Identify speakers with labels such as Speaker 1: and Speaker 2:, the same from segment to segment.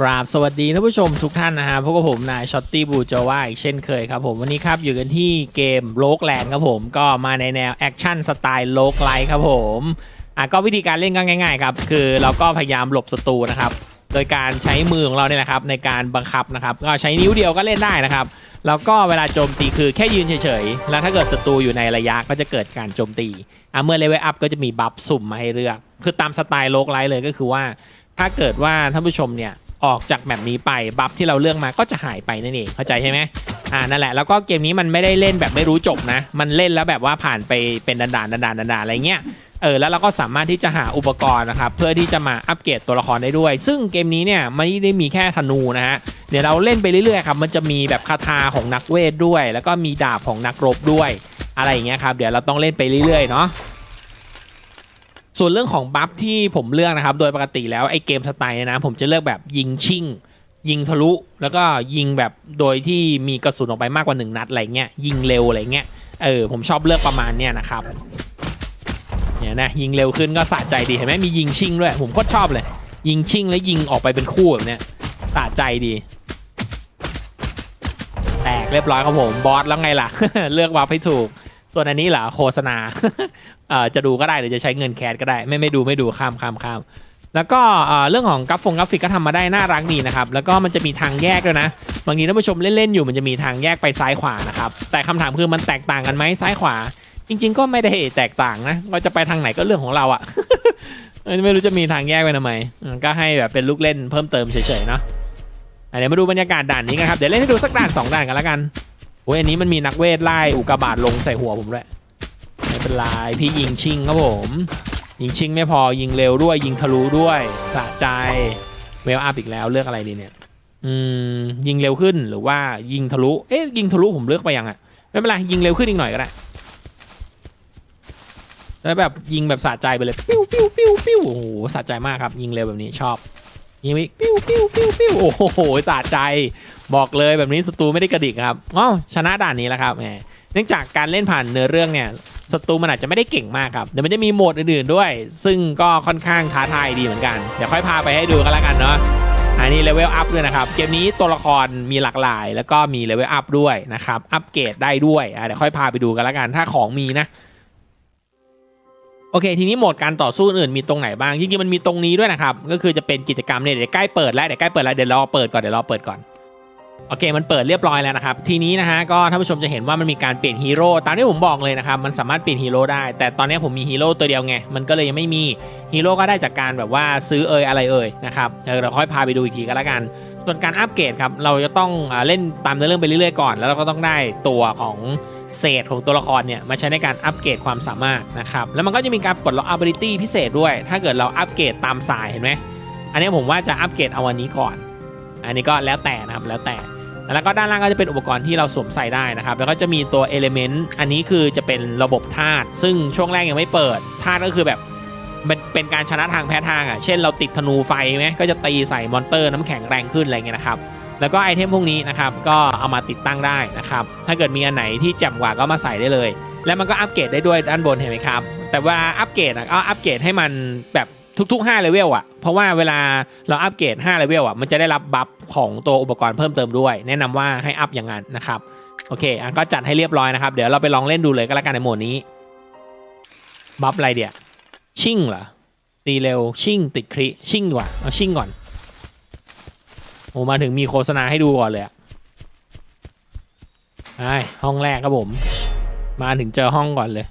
Speaker 1: กราบสวัสดีท่านผู้ชมทุกท่านนะฮะพบกับผมนายช็อตตี้บูจาว่าอีกเช่นเคยครับผมวันนี้ครับอยู่กันที่เกมโลกแลนครับผมก็มาในแนวแอคชั่นสไตล์โลกไลท์ครับผมอะก็วิธีการเล่นก็ง่าย ๆ ครับ คือเราก็พยายามหลบศัตรูนะครับ โดยการใช้มือของเราเนี่ยแหละครับในการบังคับนะครับ ก็ใช้นิ้วเดียวก็เล่นได้นะครับ แล้วก็เวลาโจมตีคือแค่ยืนเฉยๆแล้วถ้าเกิดศัตรูอยู่ในระยะก็จะเกิดการโจมตีอะเมื่อเลเวลอัพก็จะมีบัฟสุ่มมาให้เลือก คือตามสไตล์โลกไลท์เลยก็คือว่า ถ้าเกิดว่าท่านผู้ชมเนี่ย ออกจากแบบนี้ไปบัฟที่เราเลือกมาก็จะหายไปนั่นเองเข้าใจใช่ไหมอ่านั่นแหละแล้วก็เกมนี้มันไม่ได้เล่นแบบไม่รู้จบนะ มันเล่นแล้วแบบว่าผ่านไปเป็นด่านด่านด่านด่านดานอะไรเงี้ยเออแล้วเราก็สามารถที่จะหาอุปกรณ์นะครับเพื่อที่จะมาอัปเกรดตัวละครได้ด้วย ซึ่งเกมนี้เนี่ยไม่ได้มีแค่ธนูนะฮะเดี๋ยวเราเล่นไปเรื่อยๆครับมันจะมีแบบคาถาของนักเวทด้วย แล้วก็มีดาบของนักรบด้วย อะไรอย่างเงี้ยครับเดี๋ยวเราต้องเล่นไปเรื่อยๆเนาะ ส่วนเรื่องของบัฟที่ผมเลือกนะครับ โดยปกติแล้วไอ้เกมสไตล์เนี่ยนะ ผมจะเลือกแบบยิงชิ่ง ยิงทะลุ แล้วก็ยิงแบบโดยที่มีกระสุนออกไปมากกว่าหนึ่งนัดอะไรเงี้ยยิงเร็วอะไรเงี้ยเออผมชอบเลือกประมาณเนี้ยนะครับเนี่ยนะยิงเร็วขึ้นก็สะใจดีเห็นไหมมียิงชิ่งด้วย ผมโคตรชอบเลย ยิงชิ่งแล้วยิงออกไปเป็นคู่แบบเนี้ยสะใจดี แตกเรียบร้อยครับผมบอสแล้วไงล่ะ เลือกบัฟให้ถูก ส่วนอันนี้เหรอโฆษณาเอ่อจะดูก็ได้หรือจะใช้เงินแคสก็ได้ ไม่ไม่ดูไม่ดูข้ามข้ามข้ามแล้วก็เอ่อเรื่องของกราฟงกราฟิกก็ทำมาได้น่ารักดีนะครับ แล้วก็มันจะมีทางแยกด้วยนะ บางทีท่านผู้ชมเล่นๆอยู่มันจะมีทางแยกไปซ้ายขวานะครับแต่คำถามคือมันแตกต่างกันไหมซ้ายขวา จริง ๆ ก็ไม่ได้แตกต่างนะว่าจะไปทางไหนก็เรื่องของเราอะไม่รู้จะมีทางแยกไปทำไมก็ให้แบบเป็นลูกเล่นเพิ่มเติมเฉยๆเนาะอะเดี๋ยวมาดูบรรยากาศด่านนี้กันครับเดี๋ยวเล่นให้ดูสักด่านสองด่านกันแล้วกัน โอ้ยอันนี้มันมีนักเวทไล่อุกกาบาตลงใส่หัวผมด้วยไม่เป็นไรพี่ยิงชิงครับผม ยิงชิงไม่พอยิงเร็วด้วย ยิงทะลุด้วยสะใจเวลอัพอีกแล้วเลือกอะไรดีเนี่ยอืมยิงเร็วขึ้นหรือว่ายิงทะลุเอ๊ะยิงทะลุผมเลือกไปยังอะไม่เป็นไรยิงเร็วขึ้นอีกหน่อยก็ได้แล้วแบบยิงแบบสะใจไปเลยปิ้วปิ้วปิ้วปิ้วโอ้โหสะใจมากครับ ยิงเร็วแบบนี้ชอบ ยิงไปปิ้วปิ้วปิ้วปิ้วโอ้โหสะใจ บอกเลยแบบนี้ศัตรูไม่ได้กระดิกครับอ๋อชนะด่านนี้แล้วครับแหมเนื่องจากการเล่นผ่านเนื้อเรื่องเนี่ยศัตรูมันอาจจะไม่ได้เก่งมากครับเดี๋ยวมันจะมีโหมดอื่นๆด้วย ซึ่งก็ค่อนข้างท้าทายดีเหมือนกัน เดี๋ยวค่อยพาไปให้ดูกันแล้วกันเนาะอันนี้เลเวลอัพด้วยนะครับ เกมนี้ตัวละครมีหลากหลาย แล้วก็มีเลเวลอัพด้วยนะครับ อัปเกรดได้ด้วยเดี๋ยวค่อยพาไปดูกันแล้วกัน ถ้าของมีนะ โอเค ทีนี้โหมดการต่อสู้อื่นมีตรงไหนบ้างจริงๆมันมีตรงนี้ด้วยนะครับ ก็คือจะเป็นกิจกรรมเนี่ยเดี๋ยวใกล้เปิดแล้วเดี๋ยวใกล้เปิดแล้วเดี๋ยวรอเปิดก่อนเดี๋ยวรอเปิดก่อนโอเค มันเปิดเรียบร้อยแล้วนะครับ ทีนี้นะฮะก็ท่านผู้ชมจะเห็นว่ามันมีการเปลี่ยนฮีโร่ตามที่ผมบอกเลยนะครับ มันสามารถเปลี่ยนฮีโร่ได้ แต่ตอนนี้ผมมีฮีโร่ตัวเดียวไง มันก็เลยยังไม่มีฮีโร่ก็ได้จากการแบบว่าซื้อเอ่ยอะไรเอ่ยนะครับเดี๋ยวเราค่อยพาไปดูอีกทีก็แล้วกัน ส่วนการอัปเกรดครับ เราจะต้องเล่นตามเนื้อเรื่องไปเรื่อยๆก่อน แล้วเราก็ต้องได้ตัวของ เศษของตัวละครเนี่ยมาใช้ในการอัปเกรดความสามารถนะครับ แล้วมันก็จะมีการปลดล็อก ability พิเศษด้วย ถ้าเกิดเราอัปเกรดตามสายเห็นไหมอันนี้ผมว่าจะอัปเกรดเอาวันนี้ก่อน อันนี้ก็แล้วแต่นะครับแล้วแต่ แล้วก็ด้านล่างก็จะเป็นอุปกรณ์ที่เราสวมใส่ได้นะครับ แล้วก็จะมีตัว Element อันนี้คือจะเป็นระบบธาตุซึ่งช่วงแรกยังไม่เปิดธาตุก็คือแบบมันเป็นการชนะทางแพ้ทางอะ เช่นเราติดธนูไฟไหมก็จะตีใส่มอนเตอร์น้ำแข็งแรงขึ้นอะไรเงี้ยนะครับ แล้วก็ไอเทมพวกนี้นะครับก็เอามาติดตั้งได้นะครับถ้าเกิดมีอันไหนที่แจ่มกว่าก็มาใส่ได้เลย แล้วมันก็อัปเกรดได้ด้วยด้านบนเห็นไหมครับแต่ว่าอัปเกรดอะก็อัปเกรดให้มันแบบทุกๆ5เลเวลอะ เพราะว่าเวลาเราอัปเกรด5เลเวลอะ มันจะได้รับบัฟของตัวอุปกรณ์เพิ่มเติมด้วย แนะนำว่าให้อัพอย่างนั้นนะครับ โอเค อันก็จัดให้เรียบร้อยนะครับ เดี๋ยวเราไปลองเล่นดูเลยก็แล้วกันในโหมดนี้ บัฟอะไรเดียชิ่งเหรอ ตีเร็ว ชิ่งติดคริ ชิ่งดีกว่า เอาชิ่งก่อน โอ้มาถึงมีโฆษณาให้ดูก่อนเลยอะไอ้ห้องแรกครับผม มาถึงเจอห้องก่อนเลย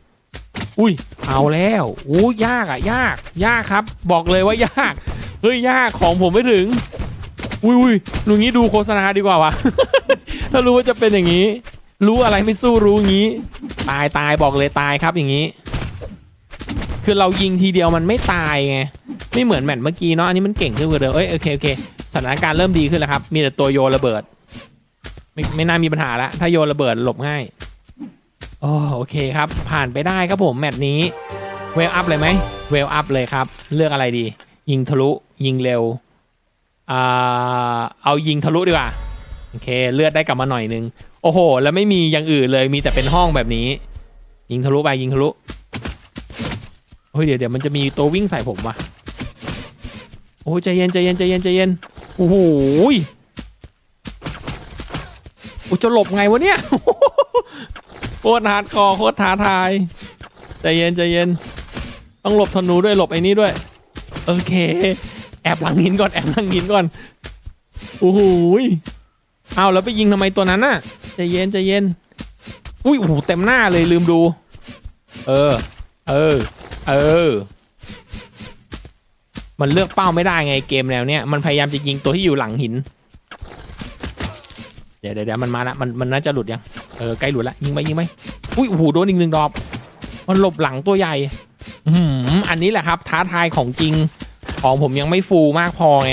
Speaker 1: อุ้ย เอาแล้วอู้ยากอะยาก ยากครับ บอกเลยว่ายาก เฮ้ยยากของผมไม่ถึง อุ้ยอุ้ยลุงนี้ดูโฆษณาดีกว่าวะถ้ารู้ว่าจะเป็นอย่างนี้ รู้อะไรไม่สู้รู้งี้ ตายตายบอกเลยตายครับอย่างนี้ คือเรายิงทีเดียวมันไม่ตายไง ไม่เหมือนแมตช์เมื่อกี้เนาะ อันนี้มันเก่งขึ้นกว่าเดิมเอ้ยโอเคโอเค สถานการณ์เริ่มดีขึ้นแล้วครับ มีแต่ตัวโยนระเบิด ไม่ไม่น่ามีปัญหาละถ้าโยนระเบิดหลบง่ายโอ้โอเคครับ ผ่านไปได้ครับผมแมตช์นี้เวลอัพเลยไหมเวลอัพเลยครับ เลือกอะไรดี ยิงทะลุยิงเร็วอ่าเอายิงทะลุดีกว่าโอเค เลือดได้กลับมาหน่อยนึง โอ้โห แล้วไม่มีอย่างอื่นเลยมีแต่เป็นห้องแบบนี้ ยิงทะลุไปยิงทะลุเฮ้ยเดี๋ยวเดี๋ยวมันจะมีตัววิ่งใส่ผมว่ะโอ้ใจเย็นใจเย็นใจเย็นใจเย็น โอ้โหอุจะหลบไงวะเนี่ยโคตรฮาดคอโคตรท้าทายใจเย็นใจเย็น ต้องหลบธนูด้วยหลบไอ้นี้ด้วย โอเค แอบหลังหินก่อนแอบหลังหินก่อนโอ้โหเอาแล้วไปยิงทำไมตัวนั้นน่ะใจเย็นใจเย็นอุ้ยโอ้โหเต็มหน้าเลยลืมดู เออ เออ เออ มันเลือกเป้าไม่ได้ไงเกมแนวเนี้ยมันพยายามจะยิงตัวที่อยู่หลังหิน เดี๋ยวเดี๋ยวมันมาละมันมันน่าจะหลุดยังเออใกล้หลุดละยิงไปยิงไปอุ้ยโอ้โหโดนอีกหนึ่งดอกมันหลบหลังตัวใหญ่อืมอันนี้แหละครับ ท้าทายของจริงของผมยังไม่ฟูมากพอไง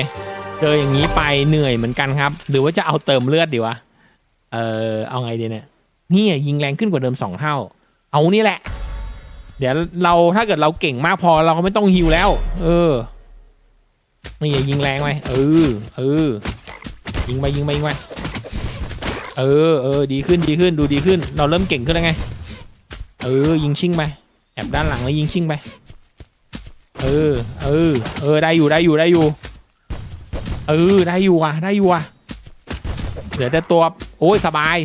Speaker 1: เจออย่างนี้ไปเหนื่อยเหมือนกันครับ หรือว่าจะเอาเติมเลือดดีวะเออเอาไงดีเนี่ยนี่ยิงแรงขึ้นกว่าเดิมสองเท่า เอานี่แหละ เดี๋ยวเราถ้าเกิดเราเก่งมากพอเราก็ไม่ต้องฮิวแล้ว เออ นี่ยิงแรงไปเออเออยิงไปยิงไปยิงไปเออเออดีขึ้นดีขึ้นดูดีขึ้น เราเริ่มเก่งขึ้นแล้วไง เออ ยิงชิงไปแอบด้านหลังแล้วยิงชิงไป เออ เออ เออได้อยู่ได้อยู่ได้อยู่ เออได้อยู่อะได้อยู่อะเหลือแต่ตัวโอ้ยสบาย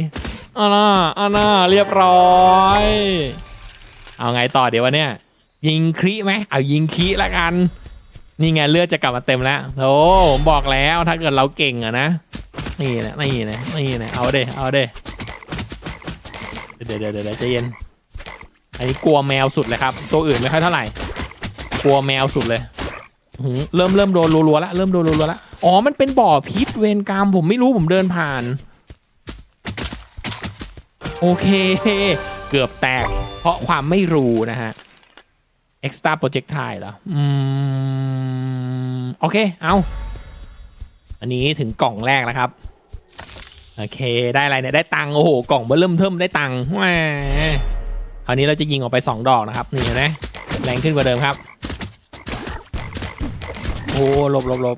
Speaker 1: อ่าน่าอ่าน่าเรียบร้อย เอาไงต่อเดี๋ยววันเนี้ยยิงคริไหมเอายิงคริละกัน นี่ไงเลือดจะกลับมาเต็มแล้วโอ้ผมบอกแล้วถ้าเกิดเราเก่งอะนะนี่นะนี่นะนี่นะเอาเด้เอาเด้เดี๋ยวเดี๋ยวเดี๋ยวใจเย็นอันนี้กลัวแมวสุดเลยครับ ตัวอื่นไม่ค่อยเท่าไหร่ กลัวแมวสุดเลยเริ่มเริ่มโดนรัวๆแล้วเริ่มโดนรัวๆแล้วอ๋อมันเป็นบ่อพิษเวรกรรมผมไม่รู้ผมเดินผ่าน โอเค เกือบแตก เพราะความไม่รู้นะฮะ extra projectile เหรออืม โอเค เอาอันนี้ถึงกล่องแรกแล้วครับ โอเค ได้อะไรเนี่ย ได้ตังค์โอ้โห กล่องเบอร์เริ่มเทิมได้ตังค์แหมคราวนี้เราจะยิงออกไป 2 ดอกนะครับ นี่นไหมแรงขึ้นกว่าเดิมครับ โอ้หลบหลบหลบ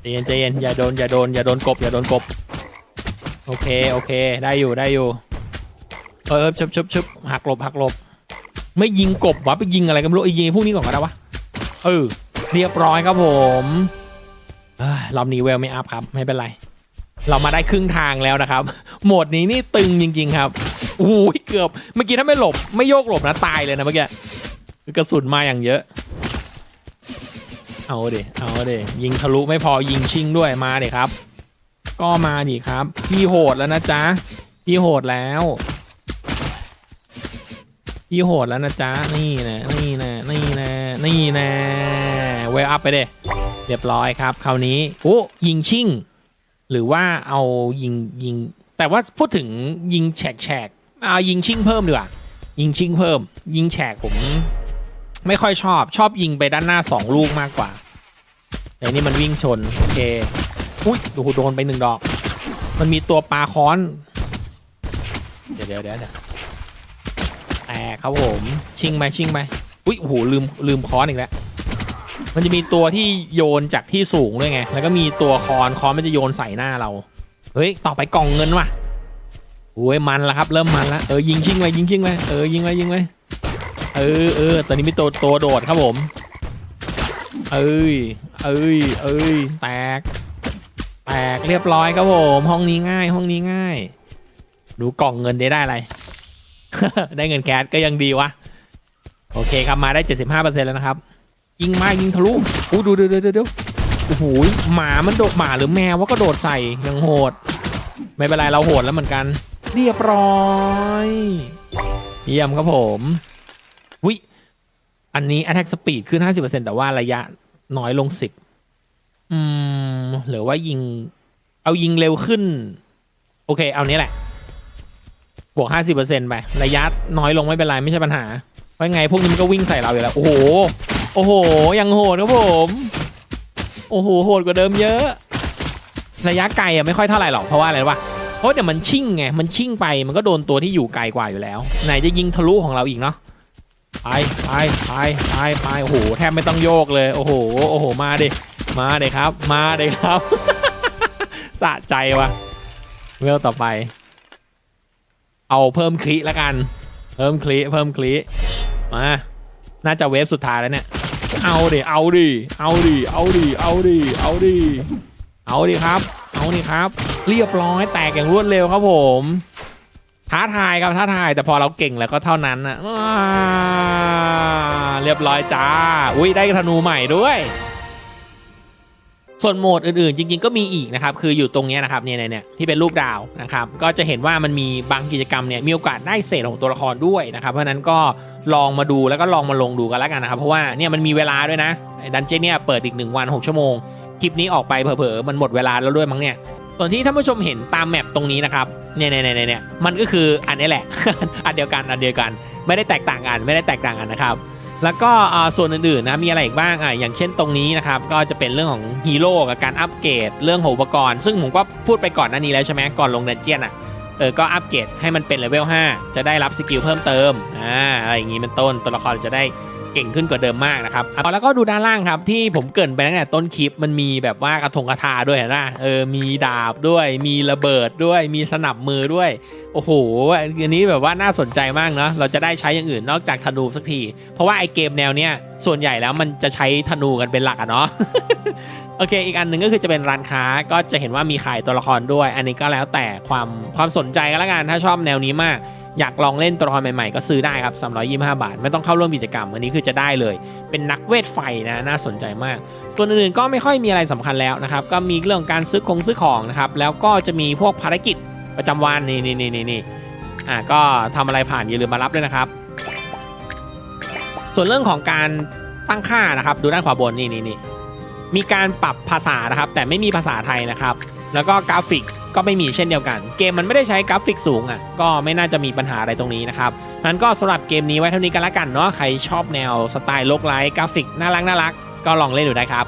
Speaker 1: ใจเย็นใจเย็นอย่าโดน อย่าโดน อย่าโดนกบ อย่าโดนกบ โอเค โอเค ได้อยู่ ได้อยู่ เออชบชบชบหักหลบหักหลบ ไม่ยิงกบวะไปยิงอะไรกันไม่รู้ไอ้ยิงพวกนี้ก่อนก็ได้วะเออเรียบร้อยครับผมรอบนี้เวลไม่อัพครับ ไม่เป็นไร เรามาได้ครึ่งทางแล้วนะครับ โหมดนี้นี่ตึงจริง ๆ ครับอู้ยเกือบ เมื่อกี้ถ้าไม่หลบไม่โยกหลบนะตายเลยนะเมื่อกี้กระสุนมาอย่างเยอะ เอาเดเอาเดยิงทะลุไม่พอยิงชิงด้วยมาเดครับ ก็มาดิครับ พี่โหดแล้วนะจ๊ะพี่โหดแล้ว พี่โหดแล้วนะจ๊ะ นี่นะนี่นะนี่นะนี่นะเวลอัพไปเด้เรียบร้อยครับคราวนี้โอ้ยิงชิ่ง หรือว่าเอายิงยิง แต่ว่าพูดถึงยิงแฉกแฉกเอายิงชิ่งเพิ่มดีกว่ายิงชิ่งเพิ่ม ยิงแฉกผม ไม่ค่อยชอบชอบยิงไปด้านหน้าสองลูกมากกว่าแต่นี่มันวิ่งชนโอเคอุ้ยโอ้โดนไปหนึ่งดอก มันมีตัวปลาค้อน เดี๋ยวเดี๋ยวเดี๋ยวเดี๋ยว แตกครับผม ชิงไปชิงไปอุ้ยโอ้โหลืมลืมค้อนอีกแล้ว มันจะมีตัวที่โยนจากที่สูงด้วยไง แล้วก็มีตัวคอนคอนมันจะโยนใส่หน้าเรา เฮ้ย ต่อไปกล่องเงินว่ะโอ้ยมันแล้วครับ เริ่มมันแล้วเออยิงชิงไปยิงชิงไปเออยิงไปยิงไปเออเออตอนนี้มีตัวตัวโดดครับผม เอ้ยเอ้ยเอ้ยแตก แตกเรียบร้อยครับผม ห้องนี้ง่าย ห้องนี้ง่าย ดูกล่องเงินได้ได้อะไร ได้เงินแคสก็ยังดีวะ โอเคครับมาได้ 75%แล้วนะครับ ยิงมายิงทะลุอู้ดูดูดูดูดูโอ้โหหมามันโดดหมาหรือแมวว่าก็โดดใส่ยังโหด ไม่เป็นไรเราโหดแล้วเหมือนกัน เรียบร้อยเยี่ยมครับผมวิอันนี้ attack speed ขึ้น 50%แต่ว่าระยะน้อยลง 10 อืมหรือว่ายิง เอายิงเร็วขึ้น โอเค เอานี้แหละ บวก50%ไประยะน้อยลงไม่เป็นไรไม่ใช่ปัญหาเพราะไงพวกนี้มันก็วิ่งใส่เราอยู่แล้ว โอ้โห โอ้โห ยังโหดครับผม โอ้โห โหดกว่าเดิมเยอะ ระยะไกลอะไม่ค่อยเท่าไหร่หรอกเพราะว่าอะไรรู้ปะเพราะเดี๋ยวมันชิ่งไง มันชิ่งไปมันก็โดนตัวที่อยู่ไกลกว่าอยู่แล้ว ไหนจะยิงทะลุของเราอีกเนาะไปไปไปไปไปโอ้โหแทบไม่ต้องโยกเลย โอ้โห โอ้โห มาดิ มาดิครับ มาดิครับ สะใจวะเวลต่อไป เอาเพิ่มคลิแล้วกัน เพิ่มคลิเพิ่มคลิมา น่าจะเวฟสุดท้ายแล้วเนี่ย เอาดิ เอาดิ เอาดิ เอาดิ เอาดิ เอาดิ เอาดิครับ เอาดิครับ เรียบร้อยแตกอย่างรวดเร็วครับผม ท้าทายครับท้าทาย แต่พอเราเก่งแล้วก็เท่านั้นนะเรียบร้อยจ้า อุ้ยได้ธนูใหม่ด้วย ส่วนโหมดอื่นๆ จริง ๆ ก็มีอีกนะครับ คืออยู่ตรงเนี้ยนะครับเนี่ยเนี่ยที่เป็นรูปดาวนะครับ ก็จะเห็นว่ามันมีบางกิจกรรมเนี่ยมีโอกาสได้เศษของตัวละครด้วยนะครับ เพราะฉะนั้นก็ลองมาดูแล้วก็ลองมาลงดูกันแล้วกันนะครับ เพราะว่าเนี่ยมันมีเวลาด้วยนะดันเจี้ยนเนี่ยเปิดอีก 1 วัน 6 ชั่วโมง คลิปนี้ออกไปเผลอๆมันหมดเวลาแล้วด้วยมั้งเนี่ยส่วนที่ท่านผู้ชมเห็นตามแมปตรงนี้นะครับเนี่ยเนี่ยเนี่ยเนี่ยมันก็คืออันนี้แหละ อันเดียวกันอันเดียวกัน ไม่ได้แตกต่างกันไม่ได้แตกต่างกันนะครับ แล้วก็ส่วนอื่นๆนะมีอะไรอีกบ้างอะอย่างเช่นตรงนี้นะครับก็จะเป็นเรื่องของฮีโร่กับการอัปเกรดเรื่องอุปกรณ์ ซึ่งผมก็พูดไปก่อนหน้านี้แล้วใช่ไหมก่อนลงดันเจียนอะเออก็อัปเกรดให้มันเป็นเลเวล5จะได้รับสกิลเพิ่มเติมอ่าอะไรอย่างนี้เป็นต้นตัวละครจะได้ เก่งขึ้นกว่าเดิมมากนะครับเอาแล้วก็ดูด้านล่างครับที่ผมเกินไปตั้งแต่ต้นคลิปมันมีแบบว่ากระทงกระทาด้วยเห็นไหมเออมีดาบด้วย มีระเบิดด้วย มีสนับมือด้วยโอ้โหอันนี้แบบว่าน่าสนใจมากเนาะเราจะได้ใช้อย่างอื่นนอกจากธนูสักที เพราะว่าไอเกมแนวเนี้ยส่วนใหญ่แล้วมันจะใช้ธนูกันเป็นหลักอะเนาะโอเค อีกอันหนึ่งก็คือจะเป็นร้านค้าก็จะเห็นว่ามีขายตัวละครด้วย อันนี้ก็แล้วแต่ความความสนใจกันละกันถ้าชอบแนวนี้มาก อยากลองเล่นตัวละครใหม่ๆ ก็ซื้อได้ครับ325 บาท ไม่ต้องเข้าร่วมกิจกรรม อันนี้คือจะได้เลย เป็นนักเวทไฟนะน่าสนใจมากส่วอื่นๆก็ไม่ค่อยมีอะไรสำคัญแล้วนะครับ ก็มีเรื่องการซื้อของซื้อของนะครับ แล้วก็จะมีพวกภารกิจประจำวันนี่นี่นี่นี่นี่อ่าก็ทำอะไรผ่านอย่าลืมมารับด้วยนะครับ ส่วนเรื่องของการตั้งค่านะครับ ดูด้านขวาบนนี่นี่นี่มีการปรับภาษานะครับ แต่ไม่มีภาษาไทยนะครับ แล้วก็กราฟิก ก็ไม่มีเช่นเดียวกัน เกมมันไม่ได้ใช้กราฟิกสูงอะก็ไม่น่าจะมีปัญหาอะไรตรงนี้นะครับนั้นก็สำหรับเกมนี้ไว้เท่านี้กันละกันเนาะใครชอบแนวสไตล์โลกไลท์กราฟิกน่ารักน่ารักก็ลองเล่นดูได้ครับ